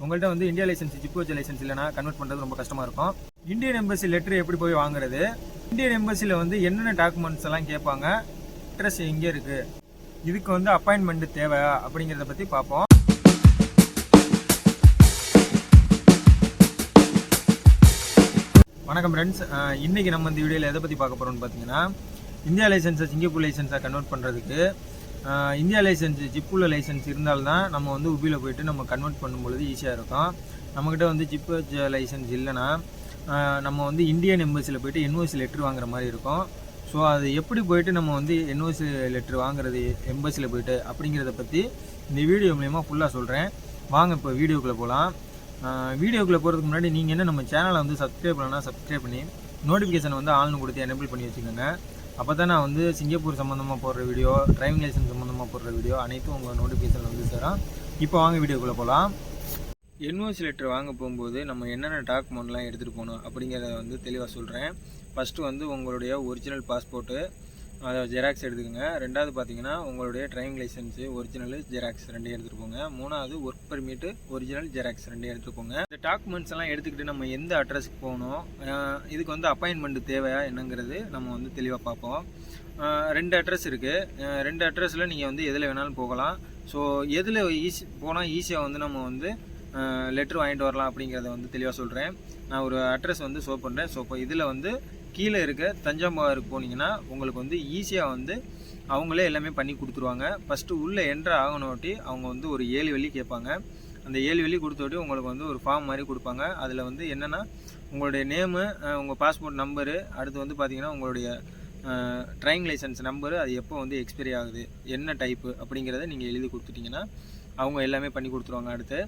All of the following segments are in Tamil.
உங்கள்கிட்ட வந்து இந்தியா லைசன்ஸ் ஜிப் வச்ச லைசன்ஸ் இல்லைனா கன்வெர்ட் பண்ணுறது ரொம்ப கஷ்டமாக இருக்கும். இந்தியன் எம்பசி லெட்டர் எப்படி போய் வாங்குறது? இந்தியன் எம்பசியில் வந்து என்னென்ன டாக்குமெண்ட்ஸ் எல்லாம் கேட்பாங்க? அட்ரஸ் எங்கே இருக்குது இதுக்கு வந்து அப்பாயின்மெண்ட் தேவை அப்படிங்கிறத பற்றி பார்ப்போம். வணக்கம் ஃப்ரெண்ட்ஸ் இன்றைக்கி நம்ம இந்த வீடியோவில் எதை பற்றி பார்க்க போகிறோம்னு பார்த்தீங்கன்னா இந்தியா லைசன்ஸை சிங்கப்பூர் லைசன்ஸை கன்வெர்ட் பண்ணுறதுக்கு இந்தியா லைசன்ஸ் ஜிப்புள்ள லைசன்ஸ் இருந்தால்தான் நம்ம வந்து உபியில் போயிட்டு நம்ம கன்வெர்ட் பண்ணும்பொழுது ஈஸியாக இருக்கும். நம்மக்கிட்ட வந்து ஜிப்பு லைசன்ஸ் இல்லைன்னா நம்ம வந்து இந்தியன் எம்பசியில் போயிட்டு என்ஓசி லெட்ரு வாங்குற மாதிரி இருக்கும். ஸோ அது எப்படி போயிட்டு நம்ம வந்து என்ஓசி லெட்ரு வாங்குறது எம்பசியில் போயிட்டு அப்படிங்கிறத பற்றி இந்த வீடியோ மூலயமா ஃபுல்லாக சொல்கிறேன் வாங்க இப்போ வீடியோக்குள்ளே போகலாம் வீடியோக்குள்ளே போகிறதுக்கு முன்னாடி நீங்கள் என்ன நம்ம சேனலை வந்து சப்ஸ்கிரைப் பண்ணலாம் சப்ஸ்கிரைப் பண்ணி நோட்டிஃபிகேஷன் வந்து ஆள்னு கொடுத்து எனேபிள் பண்ணி வச்சுக்கோங்க. அப்போ தான் நான் வந்து சிங்கப்பூர் சம்மந்தமாக போடுற வீடியோ டிரைவிங் லைசன்ஸ் சம்மந்தமாக போடுற வீடியோ அனைத்தும் உங்கள் நோட்டிஃபிகேஷன் வந்து சேரும். இப்போ வாங்க வீடியோக்குள்ளே போகலாம் என்ஓசி லெட்டர் வாங்க போகும்போது நம்ம என்னென்ன டாக்குமெண்ட்லாம் எடுத்துகிட்டு போகணும் அப்படிங்கிறத வந்து தெளிவாக சொல்கிறேன் ஃபஸ்ட்டு வந்து உங்களுடைய ஒரிஜினல் பாஸ்போர்ட்டு அதை ஜெராக்ஸ் எடுத்துக்கோங்க. ரெண்டாவது பார்த்தீங்கன்னா உங்களுடைய டிரைவிங் லைசன்ஸு ஒரிஜினல் ஜெராக்ஸ் ரெண்டையும் எடுத்துகிட்டு போங்க. மூணாவது ஒர்க் பெர்மிட்டு ஒரிஜினல் ஜெராக்ஸ் ரெண்டையும் எடுத்துகிட்டு போங்க. இந்த டாக்குமெண்ட்ஸ் எல்லாம் எடுத்துக்கிட்டு நம்ம எந்த அட்ரஸுக்கு போகணும்? இதுக்கு வந்து அப்பாயின்மெண்ட் தேவையா என்னங்கிறது நம்ம வந்து தெளிவாக பார்ப்போம். ரெண்டு அட்ரஸ் இருக்குது ரெண்டு அட்ரஸில் நீங்கள் வந்து எதில் வேணாலும் போகலாம். ஸோ எதில் ஈஸி போனால் ஈஸியாக வந்து நம்ம வந்து லெட்ரு வாங்கிட்டு வரலாம் அப்படிங்கிறத வந்து தெளிவாக சொல்கிறேன் நான் ஒரு அட்ரஸ் வந்து ஷோ பண்ணுறேன் ஸோ இப்போ இதில் வந்து கீழே இருக்க தஞ்சாவூருக்கு போனீங்கன்னா உங்களுக்கு வந்து ஈஸியாக வந்து அவங்களே எல்லாமே பண்ணி கொடுத்துருவாங்க. ஃபஸ்ட்டு உள்ளே என்ட்ரு ஆகணுட்டி அவங்க வந்து ஒரு ஏழு வெள்ளி கேட்பாங்க. அந்த ஏழு வெள்ளி கொடுத்தோட்டி உங்களுக்கு வந்து ஒரு ஃபார்ம் மாதிரி கொடுப்பாங்க. அதில் வந்து என்னென்னா உங்களுடைய நேமு உங்கள் பாஸ்போர்ட் நம்பரு அடுத்து வந்து பார்த்திங்கன்னா உங்களுடைய ட்ரைவிங் லைசன்ஸ் நம்பரு அது எப்போ வந்து எக்ஸ்பைரி ஆகுது என்ன டைப்பு அப்படிங்கிறத நீங்கள் எழுதி கொடுத்துட்டிங்கன்னா அவங்க எல்லாமே பண்ணி கொடுத்துருவாங்க அடுத்து.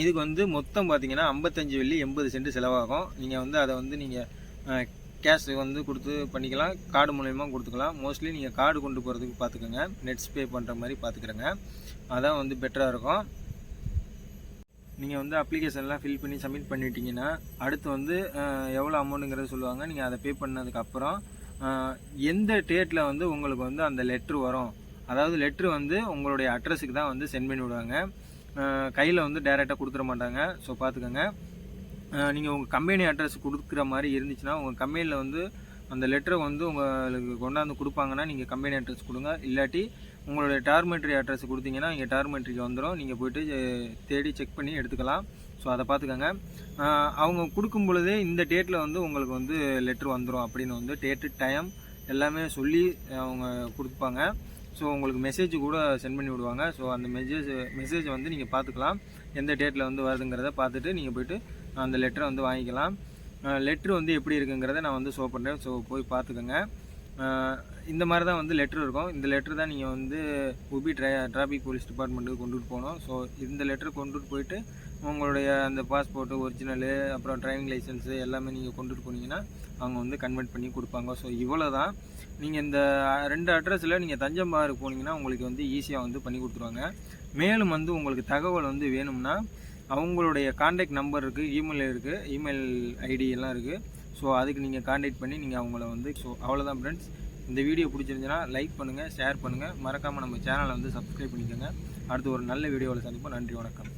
இதுக்கு வந்து மொத்தம் பார்த்தீங்கன்னா ஐம்பத்தஞ்சு வெள்ளி எண்பது சென்ட் செலவாகும். நீங்கள் வந்து அதை வந்து நீங்கள் கேஷ் வந்து கொடுத்து பண்ணிக்கலாம். கார்டு மூலயமா கொடுத்துக்கலாம். மோஸ்ட்லி நீங்கள் கார்டு கொண்டு போகிறதுக்கு பார்த்துக்கோங்க நெட்ஸ் பே பண்ணுற மாதிரி பார்த்துக்கிறங்க அதான் வந்து பெட்டராக இருக்கும். நீங்கள் வந்து அப்ளிகேஷன்லாம் ஃபில் பண்ணி சப்மிட் பண்ணிட்டீங்கன்னா அடுத்து வந்து எவ்வளோ அமௌண்ட்டுங்கிறத சொல்லுவாங்க. நீங்கள் அதை பே பண்ணதுக்கப்புறம் எந்த டேட்டில் வந்து உங்களுக்கு வந்து அந்த லெட்ரு வரும். அதாவது லெட்ரு வந்து உங்களுடைய அட்ரஸுக்கு தான் வந்து சென்ட் பண்ணி விடுவாங்க. கையில் வந்து டேரெக்டாக கொடுத்துட மாட்டாங்க. ஸோ பார்த்துக்கோங்க நீங்கள் உங்கள் கம்பெனி அட்ரஸ் கொடுக்குற மாதிரி இருந்துச்சுன்னா உங்கள் கம்பெனியில் வந்து அந்த லெட்டரை வந்து உங்களுக்கு கொண்டாந்து கொடுப்பாங்கன்னா நீங்கள் கம்பெனி அட்ரஸ் கொடுங்க. இல்லாட்டி உங்களுடைய டார்மெட்ரி அட்ரஸ் கொடுத்தீங்கன்னா இங்கே டார்மெட்ரிக்கு வந்துடும் நீங்கள் போய்ட்டு தேடி செக் பண்ணி எடுத்துக்கலாம். ஸோ அதை பார்த்துக்கோங்க அவங்க கொடுக்கும் பொழுதே இந்த டேட்டில் வந்து உங்களுக்கு வந்து லெட்ரு வந்துடும் அப்படின்னு வந்து டேட்டு டைம் எல்லாமே சொல்லி அவங்க கொடுப்பாங்க. ஸோ உங்களுக்கு மெசேஜ் கூட சென்ட் பண்ணி விடுவாங்க. ஸோ அந்த மெசேஜ் மெசேஜ் வந்து நீங்கள் பார்த்துக்கலாம். எந்த டேட்டில் வந்து வருதுங்கிறத பார்த்துட்டு நீங்கள் போயிட்டு அந்த லெட்டரை வந்து வாங்கிக்கலாம். லெட்ரு வந்து எப்படி இருக்குங்கிறத நான் வந்து ஷோ பண்ணுறேன் ஸோ போய் பார்த்துக்கோங்க. இந்த மாதிரி தான் வந்து லெட்ரு இருக்கும். இந்த லெட்ரு தான் நீங்கள் வந்து உபி ட்ரா டிராஃபிக் போலீஸ் டிபார்ட்மெண்ட்டுக்கு கொண்டுட்டு போகணும். ஸோ இந்த லெட்ரு கொண்டுட்டு போயிட்டு உங்களுடைய அந்த பாஸ்போர்ட்டு ஒரிஜினலு அப்புறம் டிரைவிங் லைசன்ஸு எல்லாமே நீங்கள் கொண்டுட்டு போனீங்கன்னா அவங்க வந்து கன்வெர்ட் பண்ணி கொடுப்பாங்க. ஸோ இவ்வளோ தான் நீங்கள் இந்த ரெண்டு அட்ரஸில் நீங்கள் தஞ்சம்பாருக்கு போனீங்கன்னா உங்களுக்கு வந்து ஈஸியாக வந்து பண்ணி கொடுத்துருவாங்க. மேலும் வந்து உங்களுக்கு தகவல் வந்து வேணும்னா அவங்களுடைய கான்டாக்ட் நம்பர் இருக்குது இமெயில் இருக்குது இமெயில் ஐடி எல்லாம் இருக்குது ஸோ அதுக்கு நீங்கள் காண்டாக்ட் பண்ணி நீங்கள் அவங்கள வந்து ஸோ அவ்வளோதான் ஃப்ரெண்ட்ஸ் இந்த வீடியோ பிடிச்சிருந்துச்சுன்னா லைக் பண்ணுங்கள் ஷேர் பண்ணுங்கள் மறக்காமல் நம்ம சேனலை வந்து சப்ஸ்கிரைப் பண்ணிக்கோங்க. அடுத்து ஒரு நல்ல வீடியோவில் சந்திப்போம். நன்றி வணக்கம்.